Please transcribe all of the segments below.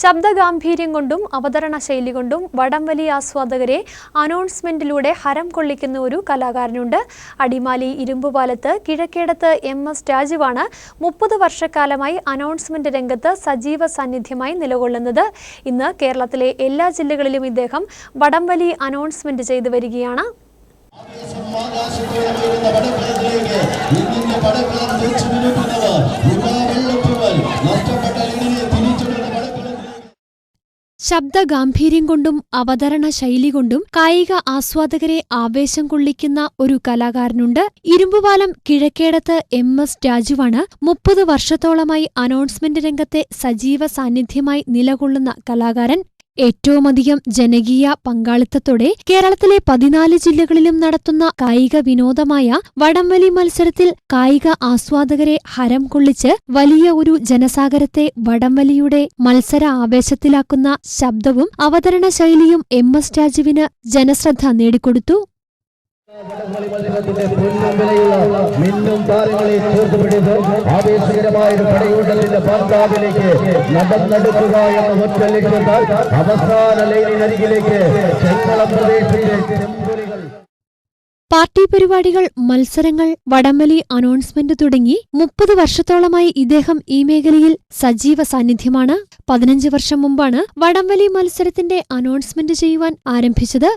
ശബ്ദഗാംഭീര്യം കൊണ്ടും അവതരണ ശൈലി കൊണ്ടും വടംവലി ആസ്വാദകരെ അനൗൺസ്മെന്റിലൂടെ ഹരം കൊള്ളിക്കുന്ന ഒരു കലാകാരനുണ്ട്. അടിമാലി ഇരുമ്പുപാലത്ത് കിഴക്കേടത്ത് എം എസ് രാജുവാണ് മുപ്പത് വർഷക്കാലമായി അനൗൺസ്മെന്റ് രംഗത്ത് സജീവ സാന്നിധ്യമായി നിലകൊള്ളുന്നത്. ഇന്ന് കേരളത്തിലെ എല്ലാ ജില്ലകളിലും ഇദ്ദേഹം വടംവലി അനൗൺസ്മെന്റ് ചെയ്തു വരികയാണ്. ഇന്ത്യന്റെ ശബ്ദഗാംഭീര്യം കൊണ്ടും അവതരണ ശൈലി കൊണ്ടും കായിക ആസ്വാദകരെ ആവേശം കൊള്ളിക്കുന്ന ഒരു കലാകാരനുണ്ട്. ഇരുമ്പുപാലം കിഴക്കേടത്ത് എം എസ് രാജുവാണ് മുപ്പത് വർഷത്തോളമായി അനൗൺസ്മെന്റ് രംഗത്തെ സജീവ സാന്നിധ്യമായി നിലകൊള്ളുന്ന കലാകാരൻ. ഏറ്റവുമധികം ജനകീയ പങ്കാളിത്തത്തോടെ കേരളത്തിലെ പതിനാല് ജില്ലകളിലും നടത്തുന്ന കായിക വിനോദമായ വടംവലി മത്സരത്തിൽ കായിക ആസ്വാദകരെ ഹരം കൊള്ളിച്ച് വലിയ ഒരു ജനസാഗരത്തെ വടംവലിയുടെ മത്സര ആവേശത്തിലാക്കുന്ന ശബ്ദവും അവതരണ ശൈലിയും എം എസ് രാജുവിന് ജനശ്രദ്ധ നേടിക്കൊടുത്തു. താരങ്ങളെ ആവേശകരമായ എന്ന ഒറ്റ ലൈനിനരികിലേക്ക് ചെമ്പുലികൾ പാർട്ടി പരിപാടികൾ മത്സരങ്ങൾ വടംവലി അനൗൺസ്മെന്റ് തുടങ്ങി മുപ്പത് വർഷത്തോളമായി ഇദ്ദേഹം ഈ മേഖലയിൽ സജീവ സാന്നിധ്യമാണ്. പതിനഞ്ച് വർഷം മുമ്പാണ് വടംവലി മത്സരത്തിന്റെ അനൗൺസ്മെന്റ് ചെയ്യുവാൻ ആരംഭിച്ചത്.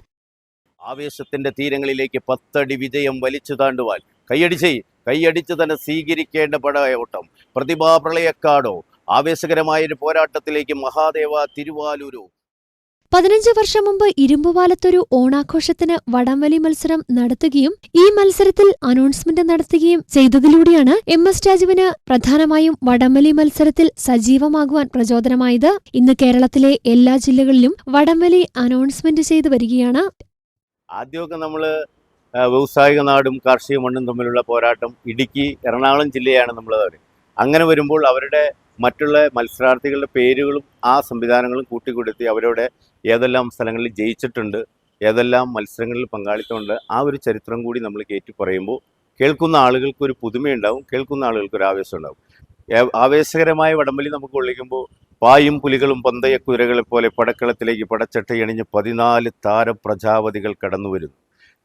ആവേശത്തിന്റെ തീരങ്ങളിലേക്ക് പത്തടി വിജയം വലിച്ചു താണ്ടുവാൻ. കൈയടിച്ച് കൈയടിച്ച് തന്നെ സ്വീകരിക്കേണ്ട പടയോട്ടം പ്രതിഭാ പ്രളയക്കാടോ ആവേശകരമായ ഒരു പോരാട്ടത്തിലേക്ക് മഹാദേവ തിരുവാലൂരു. പതിനഞ്ച് വർഷം മുമ്പ് ഇരുമ്പുപാലത്തൊരു ഓണാഘോഷത്തിന് വടംവലി മത്സരം നടത്തുകയും ഈ മത്സരത്തിൽ അനൗൺസ്മെന്റ് നടത്തുകയും ചെയ്തതിലൂടെയാണ് എം എസ് രാജുവിന് പ്രധാനമായും വടംവലി മത്സരത്തിൽ സജീവമാകുവാൻ പ്രചോദനമായത്. ഇന്ന് കേരളത്തിലെ എല്ലാ ജില്ലകളിലും വടംവലി അനൗൺസ്മെന്റ് ചെയ്തു വരികയാണ് ആദ്യമൊക്കെ നമ്മൾ വ്യവസായിക നാടും കാർഷിക മണ്ണും തമ്മിലുള്ള പോരാട്ടം ഇടുക്കി എറണാകുളം ജില്ലയാണ് നമ്മൾ അങ്ങനെ വരുമ്പോൾ അവരുടെ മറ്റുള്ള മത്സരാർത്ഥികളുടെ പേരുകളും ആ സംവിധാനങ്ങളും കൂട്ടിക്കൊടുത്തി അവരുടെ ഏതെല്ലാം സ്ഥലങ്ങളിൽ ജയിച്ചിട്ടുണ്ട് ഏതെല്ലാം മത്സരങ്ങളിൽ പങ്കാളിത്തമുണ്ട് ആ ഒരു ചരിത്രം കൂടി നമ്മൾ കയറ്റി പറയുമ്പോൾ കേൾക്കുന്ന ആളുകൾക്ക് ഒരു പുതുമയുണ്ടാവും കേൾക്കുന്ന ആളുകൾക്ക് ഒരു ആവേശം ഉണ്ടാവും. ആവേശകരമായ വടംവലി നമുക്ക് കൊള്ളിക്കുമ്പോൾ പായും പുലികളും പന്തയ കുതിരകളെ പോലെ പടക്കളത്തിലേക്ക് പടച്ചട്ടയണിഞ്ഞ് പതിനാല് താരപ്രജാപതികൾ കടന്നു വരുന്നു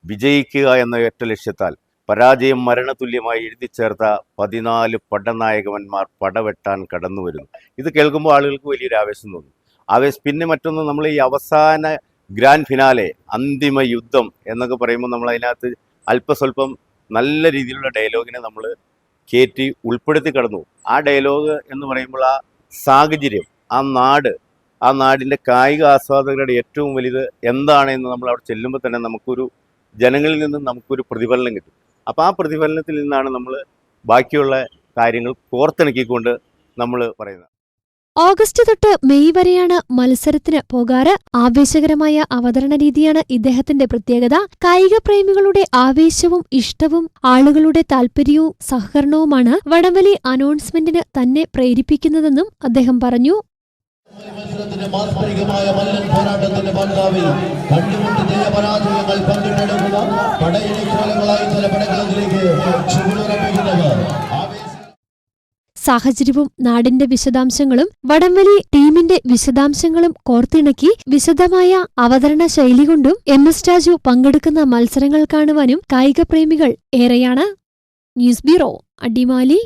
വിജയിക്കുക എന്ന ഒറ്റ ലക്ഷ്യത്താൽ പരാജയം മരണതുല്യമായി എഴുതി ചേർത്ത പതിനാല് പടനായകന്മാർ പടവെട്ടാൻ കടന്നു വരുന്നു ഇത് കേൾക്കുമ്പോൾ ആളുകൾക്ക് വലിയൊരു ആവേശം തോന്നും. ആവേശം പിന്നെ മറ്റൊന്ന് നമ്മൾ ഈ അവസാന ഗ്രാൻഡ് ഫിനാലെ അന്തിമ യുദ്ധം എന്നൊക്കെ പറയുമ്പോൾ നമ്മൾ അതിനകത്ത് അല്പസ്വല്പം നല്ല രീതിയിലുള്ള ഡയലോഗിനെ നമ്മൾ കയറ്റി ഉൾപ്പെടുത്തി കടന്നു ആ ഡയലോഗ് എന്ന് പറയുമ്പോൾ ആ സാഹചര്യം ആ നാട് ആ നാടിന്റെ കായിക ആസ്വാദകരുടെ ഏറ്റവും വലുത് എന്താണ് എന്ന് നമ്മൾ അവിടെ ചെല്ലുമ്പോൾ തന്നെ നമുക്കൊരു ജനങ്ങളിൽ നിന്നും നമുക്കൊരു പ്രതിഫലനം കിട്ടും. അപ്പോൾ ആ പ്രതിഫലനത്തിൽ നിന്നാണ് നമ്മൾ ബാക്കിയുള്ള കാര്യങ്ങൾ കോർത്തിണക്കിക്കൊണ്ട് നമ്മൾ പറയുന്നത്. ഓഗസ്റ്റ് തൊട്ട് മെയ് വരെയാണ് മത്സരത്തിന് പോകാറ്. ആവേശകരമായ അവതരണ രീതിയാണ് ഇദ്ദേഹത്തിന്റെ പ്രത്യേകത. കായിക പ്രേമികളുടെ ആവേശവും ഇഷ്ടവും ആളുകളുടെ താൽപര്യവും സഹകരണവുമാണ് വടംവലി അനൗൺസ്മെന്റിന് തന്നെ പ്രേരിപ്പിക്കുന്നതെന്നും അദ്ദേഹം പറഞ്ഞു. മാസ്മരികമായ മല്ലൻ പോരാട്ടത്തിന്റെ പടക്കളത്തിലേക്ക് ചുവടുറപ്പിക്കുന്നവർ ആവേശ സാഹചര്യവും നാടിന്റെ വിശദാംശങ്ങളും വടംവലി ടീമിന്റെ വിശദാംശങ്ങളും കോർത്തിണക്കി വിശദമായ അവതരണ ശൈലി കൊണ്ടും എം എസ് രാജു പങ്കെടുക്കുന്ന മത്സരങ്ങൾ കാണുവാനും കായിക പ്രേമികൾ ഏറെയാണ്. News bureau Adimali.